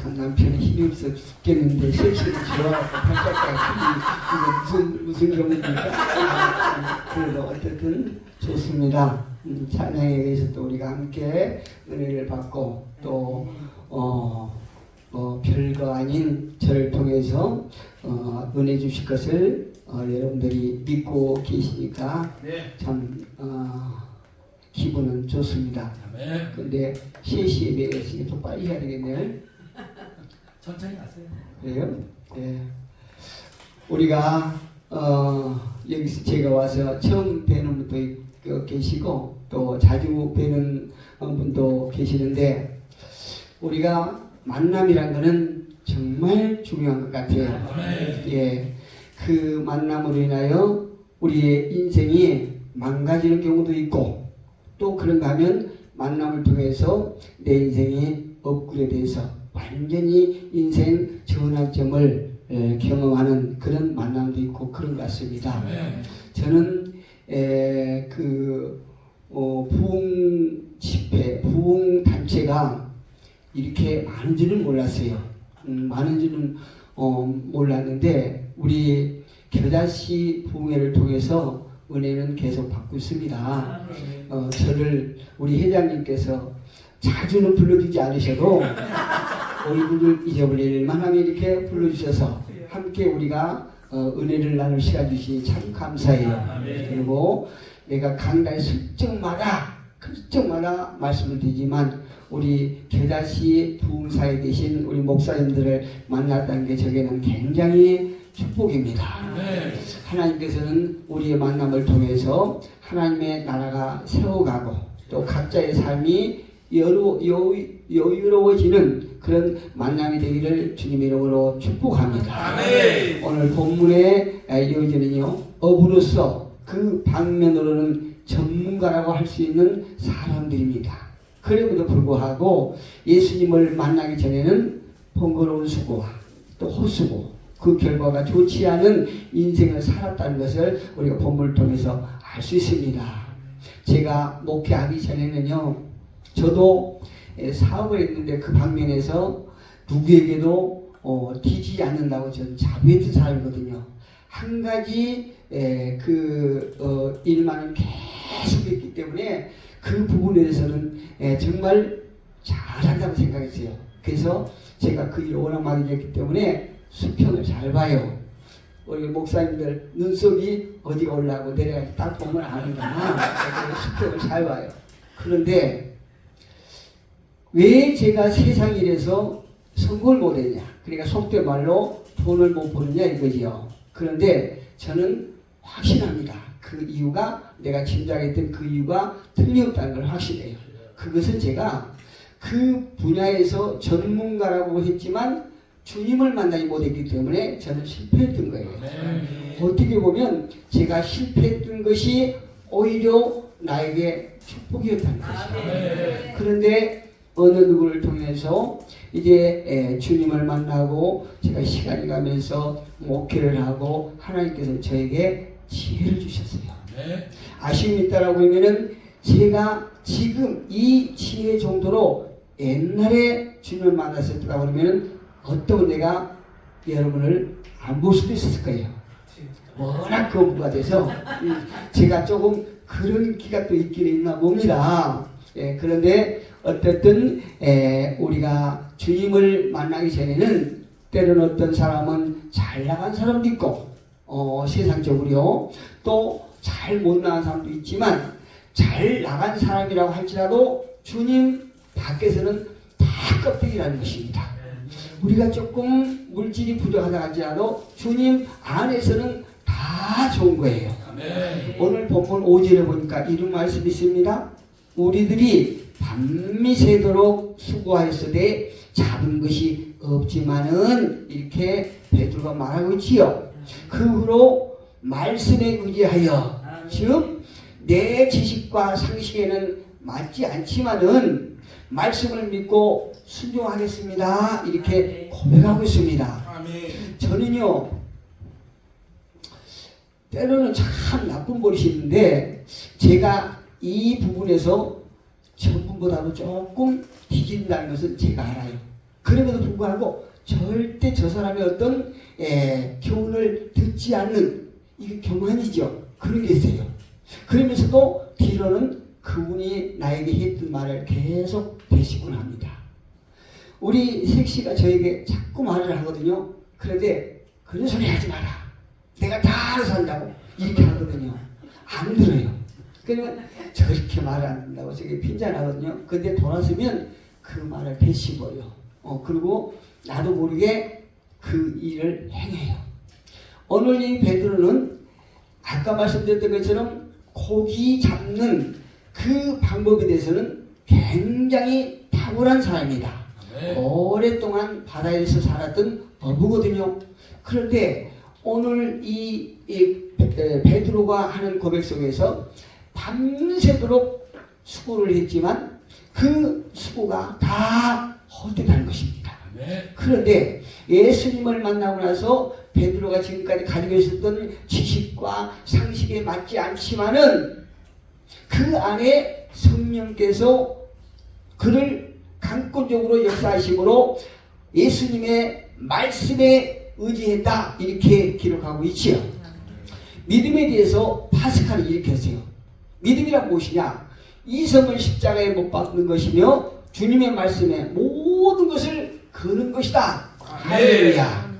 참 남편이 힘이 없어 죽겠는데 실실이 좋아하고 발작까지 이거 무슨 무슨 경우입니까? 아, 그래도 어쨌든 좋습니다. 음, 찬양에 의해서 또 우리가 함께 은혜를 받고 또 어, 어, 별거 아닌 저를 통해서 어, 은혜 주실 것을 어, 여러분들이 믿고 계시니까 네. 참 어, 기분은 좋습니다. 근데 3시에 매였으니 좀 빨리 해야 되겠네요. 천천히 가세요. 그래요? 네. 우리가 어, 여기서 제가 와서 처음 뵈는 분도 계시고 또 자주 뵈는 분도 계시는데 우리가 만남이란 거는 정말 중요한 것 같아요. 아멘. 예, 그 만남으로 인하여 우리의 인생이 망가지는 경우도 있고 또 그런가 하면 만남을 통해서 내 인생이 업그레이드해서 완전히 인생 전환점을 에, 경험하는 그런 만남도 있고 그런 것 같습니다. 아멘. 저는 에, 그 어, 부흥 집회, 부흥 단체가 이렇게 많은 줄은 몰랐어요. 음, 많은 줄은 어, 몰랐는데 우리 겨자씨 부흥회를 통해서 은혜는 계속 받고 있습니다. 어, 저를 우리 회장님께서 자주는 불러주지 않으셔도 얼굴을 잊어버릴 만하면 이렇게 불러주셔서 함께 우리가 어, 은혜를 나눌 시간 주시니 참 감사해요. 그리고 내가 강단에 슬쩍마다 슬쩍마다 말씀을 드리지만 우리 겨자씨 부흥사에 계신 우리 목사님들을 만났다는 게 저에게는 굉장히 축복입니다. 네. 하나님께서는 우리의 만남을 통해서 하나님의 나라가 세워가고 또 각자의 삶이 여유, 여유, 여유로워지는 그런 만남이 되기를 주님 이름으로 축복합니다. 아멘. 오늘 본문의 이어지는요 업으로서 그 방면으로는 전문가라고 할 수 있는 사람들입니다. 그럼에도 불구하고 예수님을 만나기 전에는 번거로운 수고와 또 호수고 그 결과가 좋지 않은 인생을 살았다는 것을 우리가 본문을 통해서 알 수 있습니다. 제가 목회하기 전에는요, 저도 에, 사업을 했는데 그 방면에서 누구에게도 어, 튀지 않는다고 저는 자부했던 사람이거든요. 한 가지 에, 그 어, 일만은 계속 했기 때문에 그 부분에 대해서는 에, 정말 잘한다고 생각했어요. 그래서 제가 그 일을 워낙 많이 했기 때문에 수평을 잘 봐요. 우리 목사님들 눈썹이 어디가 올라가고 내려가고 딱 보면 아는구나. 수평을 잘 봐요. 그런데 왜 제가 세상 일에서 성공을 못했냐? 그러니까 속된 말로 돈을 못 버느냐 이거지요. 그런데 저는 확신합니다. 그 이유가 내가 짐작했던 그 이유가 틀림없다는 걸 확신해요. 그것은 제가 그 분야에서 전문가라고 했지만 주님을 만나지 못했기 때문에 저는 실패했던 거예요. 아멘. 어떻게 보면 제가 실패했던 것이 오히려 나에게 축복이었다는 것이죠. 아멘. 그런데 어느 누구를 통해서 이제 에, 주님을 만나고 제가 시간이 가면서 목회를 하고 하나님께서 저에게 지혜를 주셨어요. 아멘. 아쉬움이 있다라고 하면은 제가 지금 이 지혜 정도로 옛날에 주님을 만났을 때라고 하면은 어떤 내가 여러분을 안 볼 수도 있었을 거예요. 워낙 거부가 돼서 음, 제가 조금 그런 기가 또 있긴 있나 봅니다. 예, 그런데 어쨌든 에, 우리가 주님을 만나기 전에는 때로는 어떤 사람은 잘 나간 사람도 있고 어, 세상적으로요 또 잘 못 나간 사람도 있지만 잘 나간 사람이라고 할지라도 주님 밖에서는 다 껍데기라는 것입니다. 우리가 조금 물질이 부족하다 할지라도 주님 안에서는 다 좋은 거예요. 오늘 본문 5절에 보니까 이런 말씀이 있습니다. 우리들이 밤미새도록 수고하였으되 잡은 것이 없지만은 이렇게 베드로가 말하고 있지요. 그 후로 말씀에 의지하여 즉 내 지식과 상식에는 맞지 않지만은 말씀을 믿고 순종하겠습니다. 이렇게 고백하고 있습니다. 저는요, 때로는 참 나쁜 버릇이 있는데, 제가 이 부분에서 전문보다도 조금 뒤진다는 것은 제가 알아요. 그럼에도 불구하고 절대 저 사람의 어떤 에, 교훈을 듣지 않는 이게 교만이죠. 그런 게 있어요. 그러면서도 뒤로는 그분이 나에게 했던 말을 계속 되시곤 합니다. 우리 색씨가 저에게 자꾸 말을 하거든요. 그런데 그런 소리 하지 마라. 내가 다 알아서 한다고 이렇게 하거든요. 안 들어요. 그러면 저렇게 말을 안 한다고 저게 핀잔하거든요. 근데 돌아서면 그 말을 되씹어요. 어, 그리고 나도 모르게 그 일을 행해요. 오늘 이 베드로는 아까 말씀드렸던 것처럼 고기 잡는 그 방법에 대해서는 굉장히 탁월한 사람입니다. 아멘. 오랫동안 바다에서 살았던 어부거든요. 그런데 오늘 이, 이 베- 베드로가 하는 고백 속에서 밤새도록 수고를 했지만 그 수고가 다 헛되다는 것입니다. 아멘. 그런데 예수님을 만나고 나서 베드로가 지금까지 가지고 있었던 지식과 상식에 맞지 않지만은 그 안에 성령께서 그를 강권적으로 역사하심으로 예수님의 말씀에 의지했다 이렇게 기록하고 있지요. 믿음에 대해서 파스칼이 이렇게 했어요. 믿음이란 무엇이냐? 이성을 십자가에 못 박는 것이며 주님의 말씀에 모든 것을 거는 것이다. 할렐루야.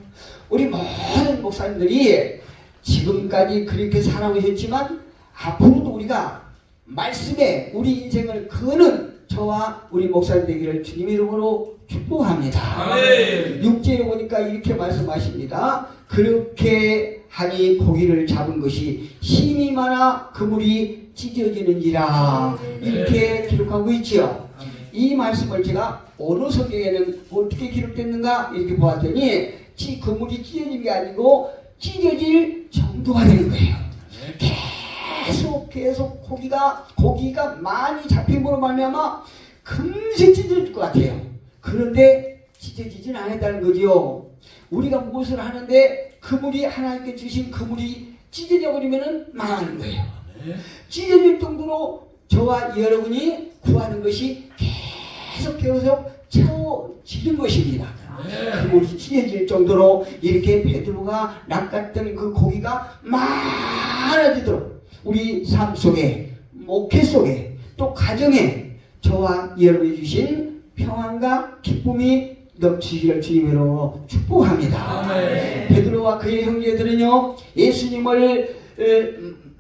우리 모든 목사님들이 지금까지 그렇게 살아오셨지만 앞으로도 우리가 말씀에 우리 인생을 거는 저와 우리 목사님 되기를 주님의 이름으로 축복합니다. 아멘. 육제에 보니까 이렇게 말씀하십니다. 그렇게 하니 고기를 잡은 것이 힘이 많아 그물이 찢어지는지라 이렇게 기록하고 있지요. 이 말씀을 제가 어느 성경에는 어떻게 기록됐는가 이렇게 보았더니 지 그물이 찢어진 게 아니고 찢어질 정도가 되는 거예요. 계속 계속 고기가 고기가 많이 잡힘으로 말미암아 금세 찢어질 것 같아요. 그런데 찢어지진 않았다는 거지요. 우리가 무엇을 하는데 그물이 하나님께 주신 그물이 찢어져 버리면은 망하는 거예요. 찢어질 정도로 저와 여러분이 구하는 것이 계속 계속 채워지는 것입니다. 그물이 찢어질 정도로 이렇게 베드로가 낚았던 그 고기가 많아지도록 우리 삶 속에 목회 속에 또 가정에 저와 여러분이 주신 평안과 기쁨이 넘치기를 주님으로 축복합니다. 베드로와 그의 형제들은요 예수님을 에,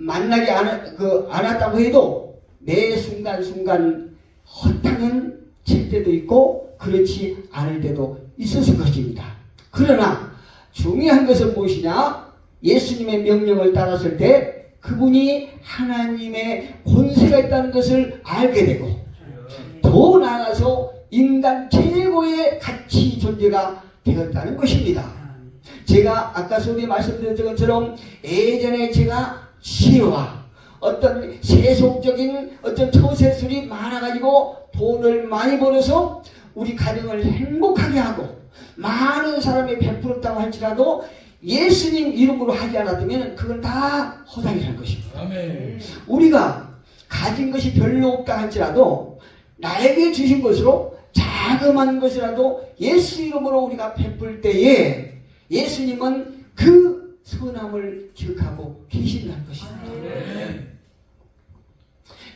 만나지 않았, 그, 않았다고 해도 매 순간순간 허탕은 칠 때도 있고 그렇지 않을 때도 있었을 것입니다. 그러나 중요한 것은 무엇이냐? 예수님의 명령을 따랐을 때 그분이 하나님의 권세가 있다는 것을 알게 되고 더 나아가서 인간 최고의 가치 존재가 되었다는 것입니다. 제가 아까 소리에 말씀드렸던 것처럼 예전에 제가 시와 어떤 세속적인 어떤 처세술이 많아가지고 돈을 많이 벌어서 우리 가정을 행복하게 하고 많은 사람이 베풀었다고 할지라도 예수님 이름으로 하지 않았다면 그건 다 허당이라는 것입니다. 아멘. 우리가 가진 것이 별로 없다 할지라도 나에게 주신 것으로 자그마한 것이라도 예수 이름으로 우리가 베풀 때에 예수님은 그 선함을 기억하고 계신다는 것입니다. 아멘.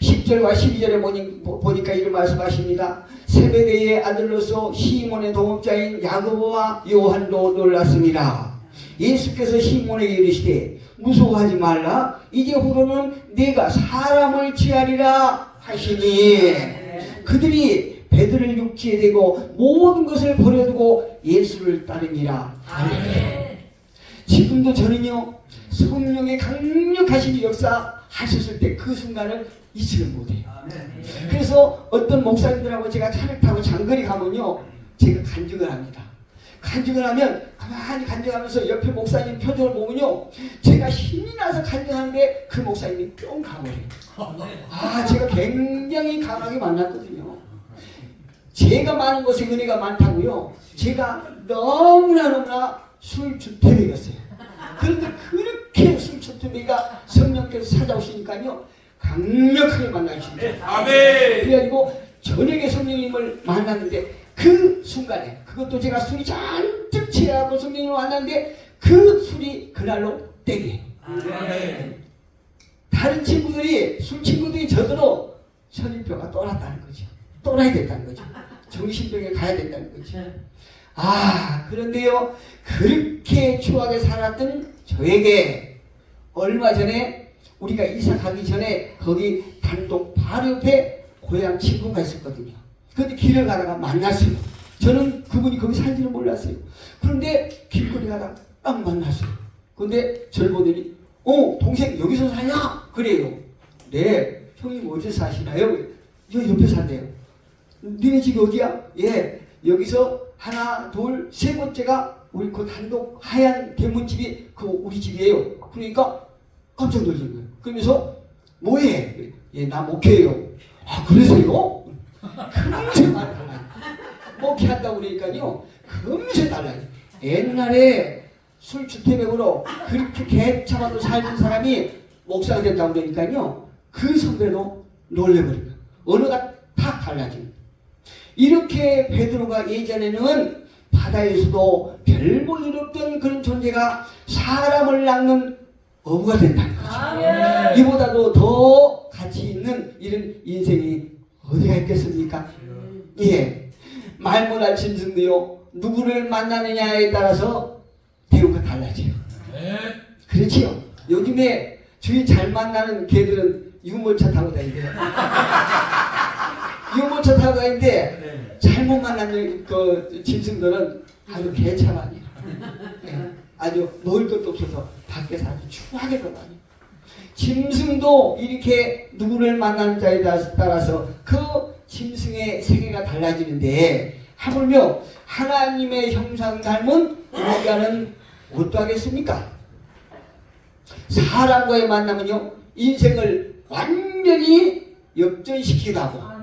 10절과 12절에 보니, 보니까 이런 말씀하십니다. 세베대의 아들로서 시몬의 동업자인 야고보와 요한도 놀랐습니다. 예수께서 시몬에게 이르시되 무서워하지 말라 이제 후로는 내가 사람을 취하리라 하시니 그들이 배들을 육지에 대고 모든 것을 버려두고 예수를 따르니라 아멘. 지금도 저는요 성령의 강력하신 역사 하셨을 때 그 순간을 잊지를 못해요. 그래서 어떤 목사님들하고 제가 차를 타고 장거리 가면요 제가 간증을 합니다. 간증을 하면 가만히 간증하면서 옆에 목사님 표정을 보면요 제가 힘이 나서 간증하는데 그 목사님이 뿅 가버려요. 아 제가 굉장히 강하게 만났거든요. 제가 많은 곳에 은혜가 많다고요. 제가 너무나 너무나 술 주택이었어요. 그런데 그렇게 술 주택이가 성령께서 찾아오시니까요 강력하게 만나십니다. 아멘. 그래가지고 저녁에 성령님을 만났는데 그 순간에 그것도 제가 술이 잔뜩 취하고 성령을 만났는데 그 술이 그날로 땡이에요. 아멘. 다른 친구들이 술 친구들이 저더러 선임표가 떠났다는 거죠. 떠나야 된다는 거죠. 정신병에 가야 된다는 거죠. 아 그런데요 그렇게 추하게 살았던 저에게 얼마 전에 우리가 이사 가기 전에 거기 단독 바로 옆에 고향 친구가 있었거든요. 근데 길을 가다가 만났어요. 저는 그분이 거기 살지는 몰랐어요. 그런데 길거리 가다가 딱 만났어요. 근데 저를 보더니 어 동생 여기서 사냐? 그래요. 네 형님 어디서 사시나요? 저 옆에 산대요. 니네 집 어디야? 예 여기서 하나 둘 세 번째가 우리 그 단독 하얀 대문집이 그 우리 집이에요. 그러니까 깜짝 놀란 거예요. 그러면서 뭐해? 예, 나 목회해요. 아, 그러세요? 금세 말 달라요. 목회한다고 그러니까요. 금세 달라요. 옛날에 술 주태백으로 그렇게 개차가도 살던 사람이 목사가 됐다고 그러니까요. 그 선배도 놀래버린 거예요. 언어가 탁 달라지는 거예요. 이렇게 베드로가 예전에는 바다에서도 별 볼 일 없던 그런 존재가 사람을 낚는 어부가 된다는 거죠. 아멘. 이보다도 더 가치 있는 이런 인생이 어디가 있겠습니까? 예. 말 못할 짐승도요, 누구를 만나느냐에 따라서 대우가 달라져요. 아멘. 그렇지요. 요즘에 주위 잘 만나는 개들은 유모차 타고 다니대요. 유모차 타고 다니는데 잘못 만나는 그 짐승들은 아주 개차만이에요. 예. 아주 먹을 것도 없어서 밖에서 아주 추하게 돌아다녀요. 짐승도 이렇게 누구를 만나는 자에 따라서 그 짐승의 세계가 달라지는데 하물며 하나님의 형상 닮은 우리가는 어떠하겠습니까? 사람과의 만남은요 인생을 완전히 아멘.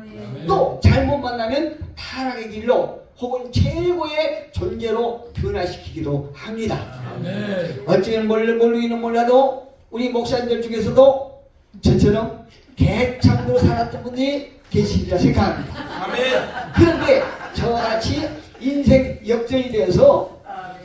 또 잘못 만나면 타락의 길로 혹은 최고의 존재로 변화시키기도 합니다. 몰래 모르기는 몰라도 우리 목사님들 중에서도 저처럼 개참으로 살았던 분들이 계시리라 생각합니다. 그런데 저같이 인생 역전이 되어서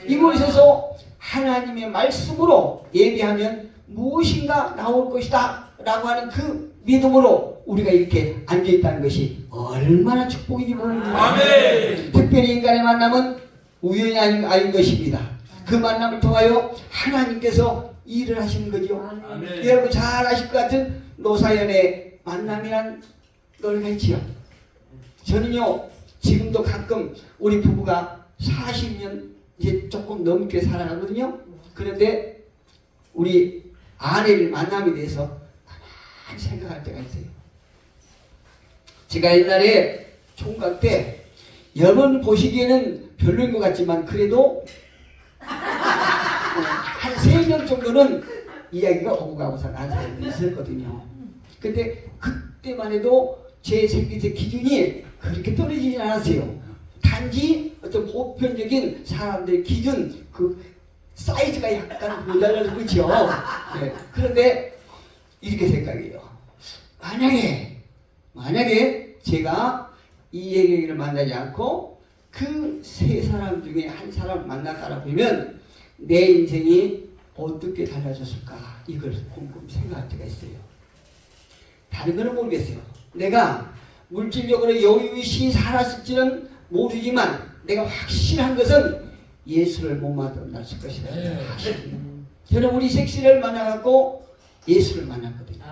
이곳에서 하나님의 말씀으로 예비하면 무엇인가 나올 것이다 라고 하는 그 믿음으로 우리가 이렇게 앉아있다는 것이 얼마나 축복인지 모릅니다. 아멘. 특별히 인간의 만남은 우연이 아닌, 아닌 것입니다. 그 만남을 통하여 하나님께서 일을 하시는 거죠. 아멘. 여러분 잘 아실 것 같은 노사연의 만남이란 있지요. 저는요, 지금도 가끔 우리 부부가 40년 이제 조금 넘게 살아가거든요. 그런데 우리 아내를 만남에 대해서 가만히 생각할 때가 있어요. 제가 옛날에 총각 때 여러분 보시기에는 별로인 것 같지만 그래도 한 세 명 정도는 이야기가 오고 가고서 난 사람이 있었거든요. 근데 그때만 해도 제 생기세 기준이 그렇게 떨어지진 않았어요. 단지 어떤 보편적인 사람들의 기준, 그 사이즈가 약간 모자라서 그렇죠. 네. 그런데 이렇게 생각해요. 만약에, 만약에 제가 이 얘기를 만나지 않고 그 세 사람 중에 한 사람을 만났다라 보면 내 인생이 어떻게 달라졌을까 이걸 곰곰 생각할 때가 있어요. 다른 거는 모르겠어요. 내가 물질적으로 여유시 살았을지는 모르지만 내가 확실한 것은 예수를 못 만났을 것이다. 네. 저는 우리 색시를 만나갖고 예수를 만났거든요.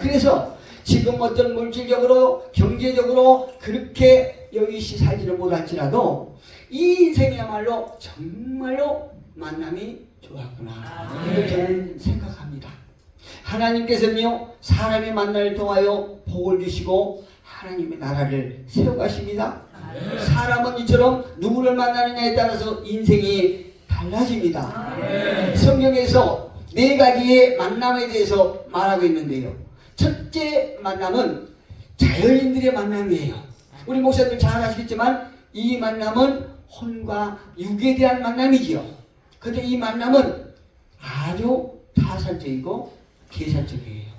그래서 지금 어떤 물질적으로 경제적으로 그렇게 여유시 살지를 못할지라도 이 인생이야말로 정말로 만남이 좋았구나 이걸 저는 생각합니다. 하나님께서는요 사람의 만남을 통하여 복을 주시고 하나님의 나라를 세워가십니다. 사람은 이처럼 누구를 만나느냐에 따라서 인생이 달라집니다. 아멘. 성경에서 네 가지의 만남에 대해서 말하고 있는데요. 첫째 만남은 자연인들의 만남이에요. 우리 목사님 잘 아시겠지만 이 만남은 혼과 육에 대한 만남이지요. 근데 이 만남은 아주 타살적이고 계산적이에요.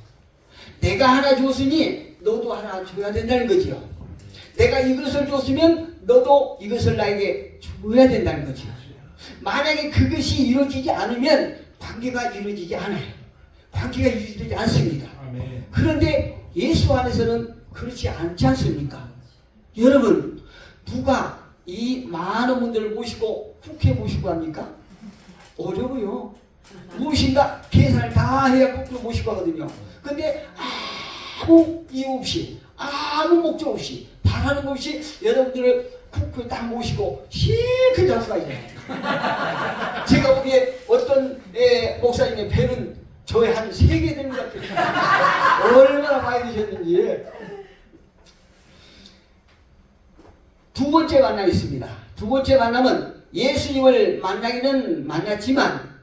내가 하나 줬으니 너도 하나 줘야 된다는 거지요. 내가 이것을 줬으면 너도 이것을 나에게 줘야 된다는 거죠. 만약에 그것이 이루어지지 않으면 관계가 이루어지지 않아요. 관계가 이루어지지 않습니다. 그런데 예수 안에서는 그렇지 않지 않습니까? 여러분, 누가 이 많은 분들을 모시고 국회 모시고 합니까? 어려워요. 무엇인가 계산을 다 해야 국회로 모시고 하거든요. 근데 아무 이유 없이, 아무 목적 없이, 바라는 것 없이 여러분들을 국회에 딱 모시고 실컷 잡수가 있어요. 제가 보기에 어떤 예, 목사님의 배는 저의 한 세 개 되는 것 같아요. 드셨는지. 두 번째 만남이 있습니다. 두 번째 만남은 예수님을 만나기는 만났지만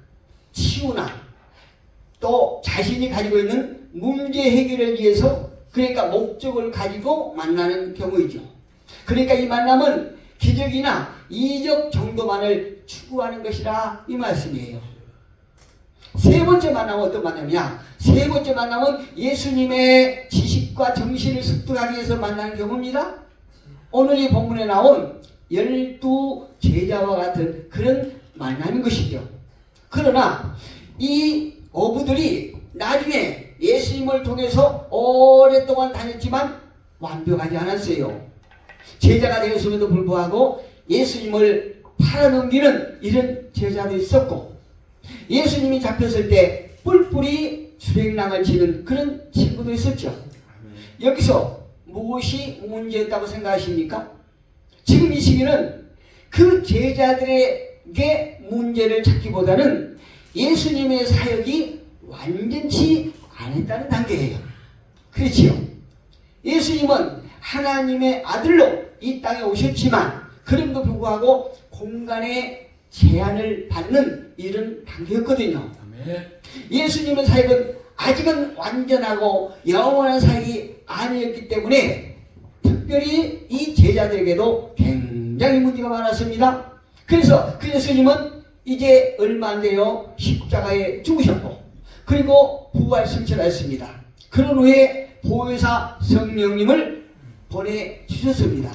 치유나 또 자신이 가지고 있는 문제 해결을 위해서 그러니까 목적을 가지고 만나는 경우이죠. 그러니까 이 만남은 기적이나 이적 정도만을 추구하는 것이라 이 말씀이에요. 세 번째 만남은 어떤 만남이냐? 세 번째 만남은 예수님의 지식과 정신을 습득하기 위해서 만나는 경우입니다. 오늘 이 본문에 나온 열두 제자와 같은 그런 만남인 것이죠. 그러나 이 어부들이 나중에 예수님을 통해서 오랫동안 다녔지만 완벽하지 않았어요. 제자가 되었음에도 불구하고 예수님을 팔아넘기는 이런 제자도 있었고 예수님이 잡혔을 때 뿔뿔이 주행랑을 치는 그런 친구도 있었죠. 여기서 무엇이 문제였다고 생각하십니까? 지금 이 시기는 그 제자들에게 문제를 찾기보다는 예수님의 사역이 완전치 않았다는 단계예요. 그렇지요? 예수님은 하나님의 아들로 이 땅에 오셨지만 그럼에도 불구하고 공간의 제한을 받는 이런 단계였거든요. 아멘. 예수님의 사역은 아직은 완전하고 영원한 사역이 아니었기 때문에 특별히 이 제자들에게도 굉장히 문제가 많았습니다. 그래서 그 예수님은 이제 얼마 안 돼요. 십자가에 죽으셨고 그리고 부활 승천하였습니다. 그런 후에 보혜사 성령님을 보내주셨습니다.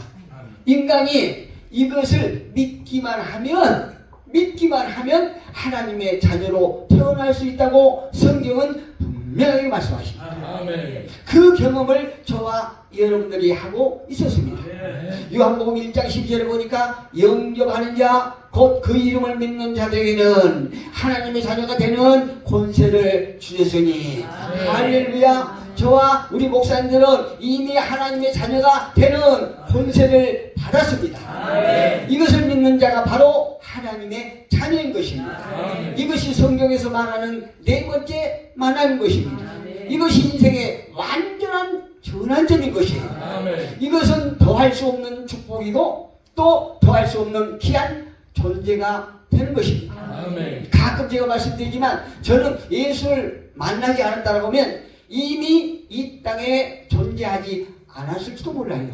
인간이 이것을 믿기만 하면 믿기만 하면 하나님의 자녀로 태어날 수 있다고 성경은 분명하게 말씀하십니다. 아멘. 그 경험을 저와 여러분들이 하고 있었습니다. 아멘. 요한복음 1장 12절에 보니까 영접하는 자, 곧 그 이름을 믿는 자들에게는 하나님의 자녀가 되는 권세를 주셨으니 아멘. 할렐루야 저와 우리 목사님들은 이미 하나님의 자녀가 되는 권세를 받았습니다. 아멘. 이것을 믿는 자가 바로 하나님의 자녀인 것입니다. 아멘. 이것이 성경에서 말하는 네 번째 만남인 것입니다. 이것이 인생의 완전한 전환점인 것이에요. 아멘. 이것은 더할 수 없는 축복이고 또 더할 수 없는 귀한 존재가 되는 것입니다. 아멘. 가끔 제가 말씀드리지만 저는 예수를 만나지 않았다고 하면 이미 이 땅에 존재하지 않았을지도 몰라요.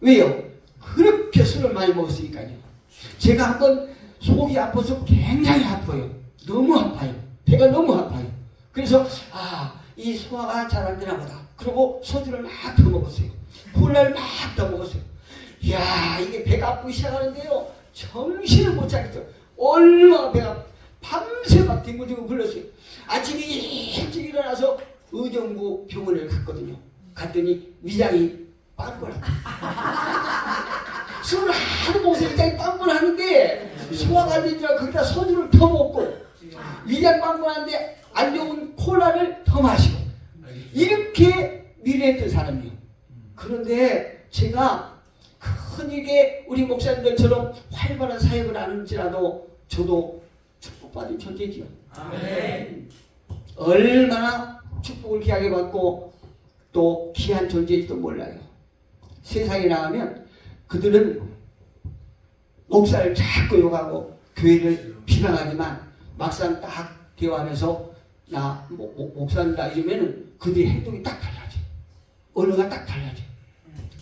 왜요? 그렇게 술을 많이 먹었으니까요. 제가 한번 속이 아파서 굉장히 아파요. 너무 아파요. 배가 너무 아파요. 그래서 아, 이 소화가 잘 안 되나 보다. 그리고 소주를 막 더 먹었어요. 콜라를 막 더 먹었어요. 이야, 이게 배가 아프기 시작하는데요. 정신을 못 차겠어요. 얼마나 배가 밤새 막 뒹굴뒹굴 굴렀어요. 아침에 일찍 일어나서 의정부 병원을 갔거든요. 갔더니 위장이 빵꾸나. 술을 하도 먹어서 위장이 빵꾸나는데 소화가 안 되니까 거기다 소주를 더 먹고 위장 빵꾸나는데 안 좋은 콜라를 더 마시고 이렇게 미래했던 사람이에요. 그런데 제가 큰이게 우리 목사님들처럼 활발한 사역을 하는지라도 저도 축복받은 존재지요. 아멘. 얼마나 귀하게 받고 또 귀한 존재인지도 몰라요. 세상에 나가면 그들은 목사를 자꾸 욕하고 교회를 비방하지만 막상 딱 대화하면서 나 목- 목- 목사입니다 이러면은 그들의 행동이 딱 달라져. 언어가 딱 달라져.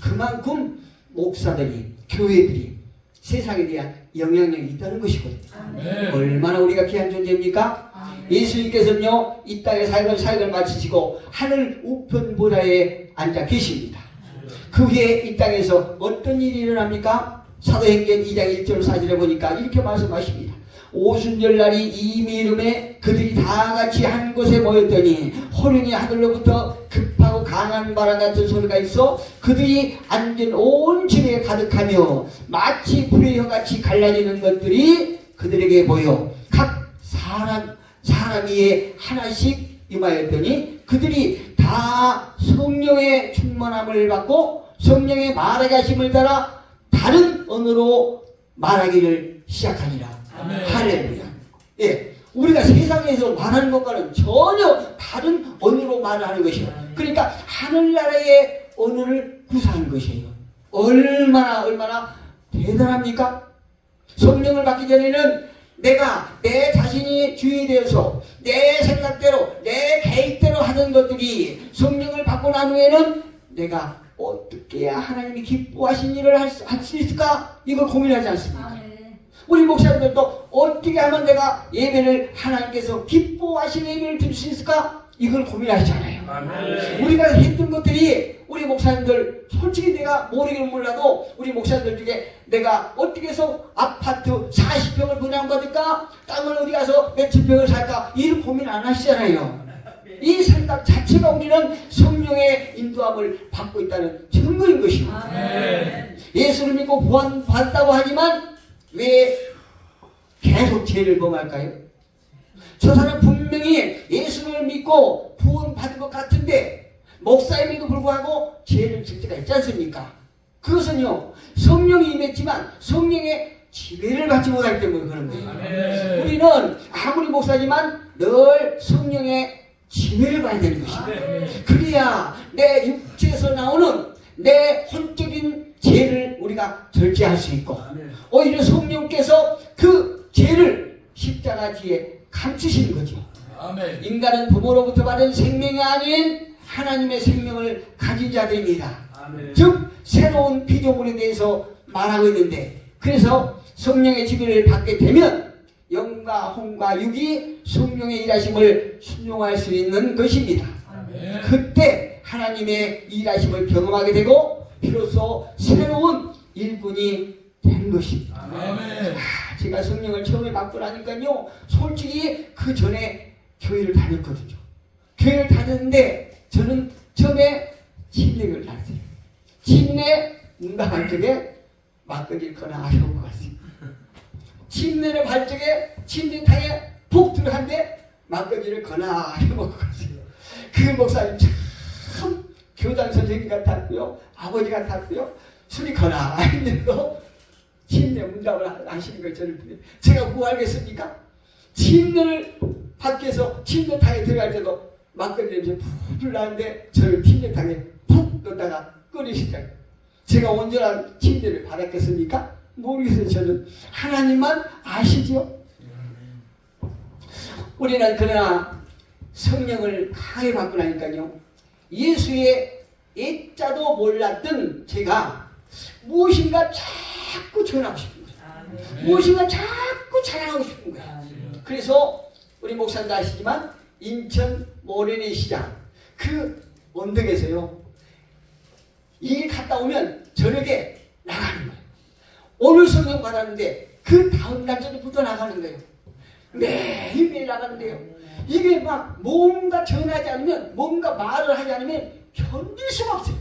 그만큼 목사들이 교회들이 세상에 대한 영향력이 있다는 것이거든요. 아멘. 얼마나 우리가 귀한 존재입니까? 예수님께서는요, 이 땅의 사역을, 사역을 마치시고 하늘 우편 보좌에 앉아 계십니다. 그 후에 이 땅에서 어떤 일이 일어납니까? 사도행전 2장 1절 4절에 보니까 이렇게 말씀하십니다. 오순절날이 이미름에 그들이 다 같이 한 곳에 모였더니 호령이 하늘로부터 급하고 강한 바람 같은 소리가 있어 그들이 앉은 온 집에 가득하며 마치 불의 혀같이 갈라지는 것들이 그들에게 보여 각 사람 사람 위에 하나씩 임하였더니 그들이 다 성령의 충만함을 받고 성령의 말하게 하심을 따라 다른 언어로 말하기를 시작하니라. 할렐루야. 예. 우리가 세상에서 말하는 것과는 전혀 다른 언어로 말하는 것이요. 그러니까 하늘나라의 언어를 구사한 것이에요. 얼마나 얼마나 대단합니까? 성령을 받기 전에는 내가 내 자신이 주인이 되어서 내 생각대로 내 계획대로 하는 것들이 성령을 받고 난 후에는 내가 어떻게 해야 하나님이 기뻐하신 일을 할 수 있을까? 이걸 고민하지 않습니까? 우리 목사님들도 어떻게 하면 내가 예배를 하나님께서 기뻐하시는 예배를 드릴 수 있을까? 이걸 고민하시잖아요. 아멘. 우리가 했던 것들이 우리 목사님들 솔직히 내가 모르긴 몰라도 우리 목사님들 중에 내가 어떻게 해서 아파트 40평을 분양 받을까? 땅을 어디 가서 몇천 평을 살까? 이런 고민 안 하시잖아요. 이 생각 자체가 우리는 성령의 인도함을 받고 있다는 증거인 것입니다. 아멘. 예수를 믿고 구원 받았다고 하지만 왜 계속 죄를 범할까요? 저 사람 분명히 예수를 믿고 구원 받은 것 같은데 목사임에도 불구하고 죄를 질 때가 있지 않습니까? 그것은요 성령이 임했지만 성령의 지배를 받지 못하기 때문에 그런 거예요. 아멘. 우리는 아무리 목사지만 늘 성령의 지배를 받아야 되는 것입니다. 아멘. 그래야 내 육체에서 나오는 내 혼적인 죄를 우리가 절제할 수 있고 오히려 성령께서 그 죄를 십자가 뒤에 감추시는 거죠. 아멘. 인간은 부모로부터 받은 생명이 아닌 하나님의 생명을 가진 자들입니다. 아멘. 즉 새로운 피조물에 대해서 말하고 있는데 그래서 성령의 지배를 받게 되면 영과 혼과 육이 성령의 일하심을 순종할 수 있는 것입니다. 아멘. 그때 하나님의 일하심을 경험하게 되고 비로소 새로운 일꾼이 된 것입니다. 아, 제가 성령을 처음에 받고 나니까요 솔직히 그 전에 교회를 다녔거든요. 교회를 다녔는데 저는 처음에 침례를 다녔어요. 침례 응답할 적에 막걸리를 거나 어려운 것 같습니다. 침례를 할 적에 침례탕에 푹 들어간데 막걸리를 거나 해먹고 갔어요. 그 목사님 참 교장 선생님 같았고요. 아버지 같았고요. 술이 거나 했는데도 침례 문답을 하시는 걸 보니 제가 뭐 알겠습니까? 침례를 밖에서 침례탕에 들어갈 때도 막걸리 냄새 푹 나는데 저를 침례탕에 푹 넣다가 끓이시다. 제가 온전한 침례를 받았겠습니까? 모르겠어요. 저는 하나님만 아시죠? 우리는 그러나 성령을 강하게 받고 나니까요. 예수의 예자도 몰랐던 제가 무엇인가 자꾸 전하고 싶은 거예요. 아멘. 무엇인가 자꾸 자랑하고 싶은 거야. 그래서 우리 목사님도 아시지만 인천 모래내 시장 그 언덕에서요. 일 갔다 오면 저녁에 나가는 거예요. 오늘 성령 받았는데 그 다음 날짜부터 나가는 거예요. 매일매일 나가는데요. 이게 막 뭔가 전하지 않으면 뭔가 말을 하지 않으면 견딜 수가 없어요.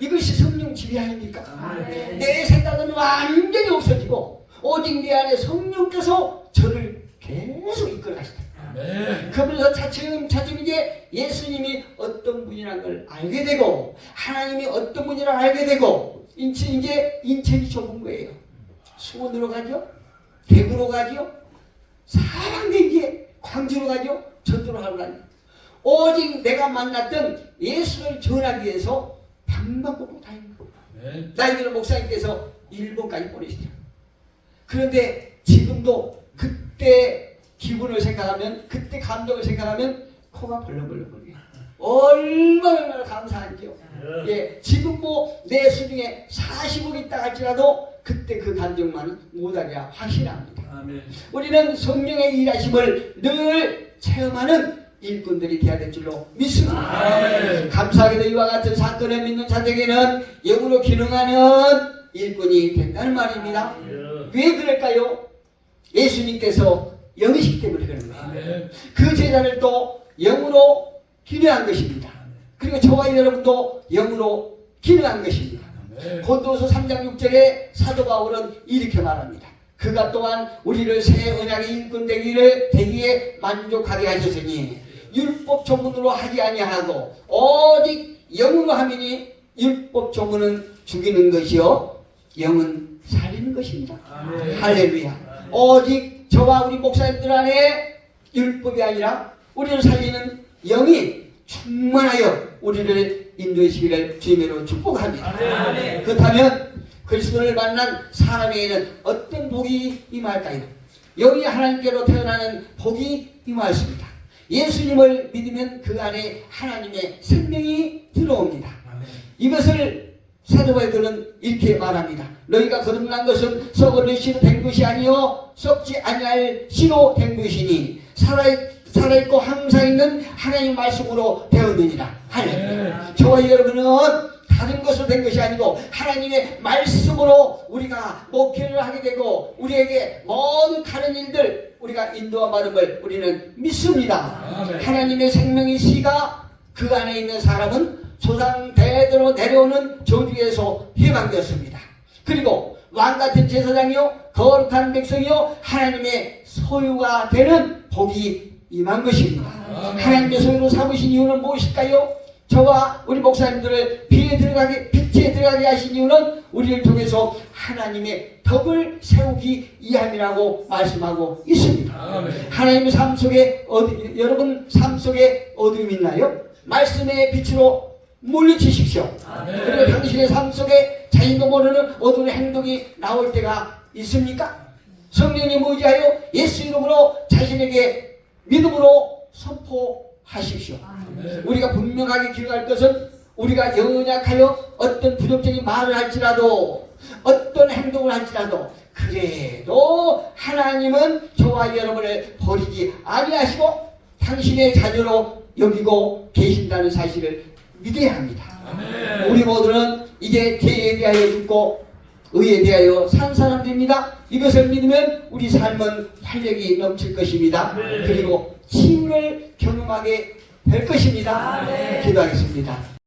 이것이 성령 지배 아닙니까? 아멘. 내 생각은 완전히 없어지고 오직 내 안에 성령께서 저를 계속 이끌어 가시다. 아멘. 그러면서 차츰 차츰 이제 예수님이 어떤 분이라는 걸 알게 되고 하나님이 어떤 분이라 알게 되고 인천 이제 인천이 좁은 거예요. 수원으로 가죠. 대구로 가죠. 사랑되기에 광주로 가죠. 전주로 가고. 오직 내가 만났던 예수를 전하기 위해서 방방곡곡 다니는 거예요. 아멘. 나이들 목사님께서 일본까지 보내시죠. 그런데 지금도 그때 기분을 생각하면 그때 감정을 생각하면 코가 벌렁벌렁거려요. 얼마나 얼마나 감사한지요. 예, 지금 뭐 내 수중에 40억 있다 할지라도 그때 그 감정만은 못하리라 확신합니다. 아멘. 우리는 성령의 일하심을 늘 체험하는 일꾼들이 되어야 될 줄로 믿습니다. 감사하게도 이와 같은 사건을 믿는 자들에게는 영으로 기능하는 일꾼이 된다는 말입니다. 왜 그럴까요? 예수님께서 영이시기 때문에 그런 거예요. 그 제자를 또 영으로 기능한 것입니다. 그리고 저와 여러분도 영으로 기능한 것입니다. 고도서 3장 6절에 사도 바울은 이렇게 말합니다. 그가 또한 우리를 새 언약의 일꾼 되기를 되기에 만족하게 하셨으니 율법 조문으로 하지 아니하고 오직 영으로 하미니 율법 조문은 죽이는 것이요 영은 살리는 것입니다. 아멘. 할렐루야. 오직 저와 우리 목사님들 안에 율법이 아니라 우리를 살리는 영이 충만하여 우리를 인도해주기를 주님으로 축복합니다. 아멘. 그렇다면 그리스도를 만난 사람에게는 어떤 복이 임할까요? 영이 하나님께로 태어나는 복이 임하였습니다. 예수님을 믿으면 그 안에 하나님의 생명이 들어옵니다. 아멘. 이것을 사도 바울은 이렇게 말합니다. 너희가 거듭난 것은 썩을 씨로 된 것이 아니요 썩지 아니할 씨로 된 것이니 살아 살아있고 항상 있는 하나님 말씀으로 되었느니라. 할렐루야. 저와 여러분은 다른 것으로 된 것이 아니고 하나님의 말씀으로 우리가 목회를 하게 되고 우리에게 모든 다른 일들 우리가 인도와 말음을 우리는 믿습니다. 아멘. 하나님의 생명의 씨가 그 안에 있는 사람은 조상 대대로 내려오는 저주에서 해방되었습니다. 그리고 왕 같은 제사장이요 거룩한 백성이요 하나님의 소유가 되는 복이 임한 것입니다. 하나님의 소유로 삼으신 이유는 무엇일까요? 저와 우리 목사님들을 비에 들어가게 빛에 들어가게 하신 이유는 우리를 통해서 하나님의 덕을 세우기 위함이라고 말씀하고 있습니다. 하나님의 삶 속에 어디, 여러분 삶 속에 어둠이 있나요? 말씀의 빛으로 물리치십시오. 아멘. 그리고 당신의 삶 속에 자신도 모르는 어두운 행동이 나올 때가 있습니까? 성령님 의지하여 예수 이름으로 자신에게 믿음으로 선포하십시오. 아멘. 우리가 분명하게 기록할 것은 우리가 연약하여 어떤 부정적인 말을 할지라도 어떤 행동을 할지라도 그래도 하나님은 저와 여러분을 버리지 아니하시고 당신의 자녀로 여기고 계신다는 사실을 믿어야 합니다. 아멘. 우리 모두는 이제 죄에 대하여 죽고 의에 대하여 산 사람들입니다. 이것을 믿으면 우리 삶은 활력이 넘칠 것입니다. 아멘. 그리고 치유를 경험하게 될 것입니다. 아멘. 기도하겠습니다.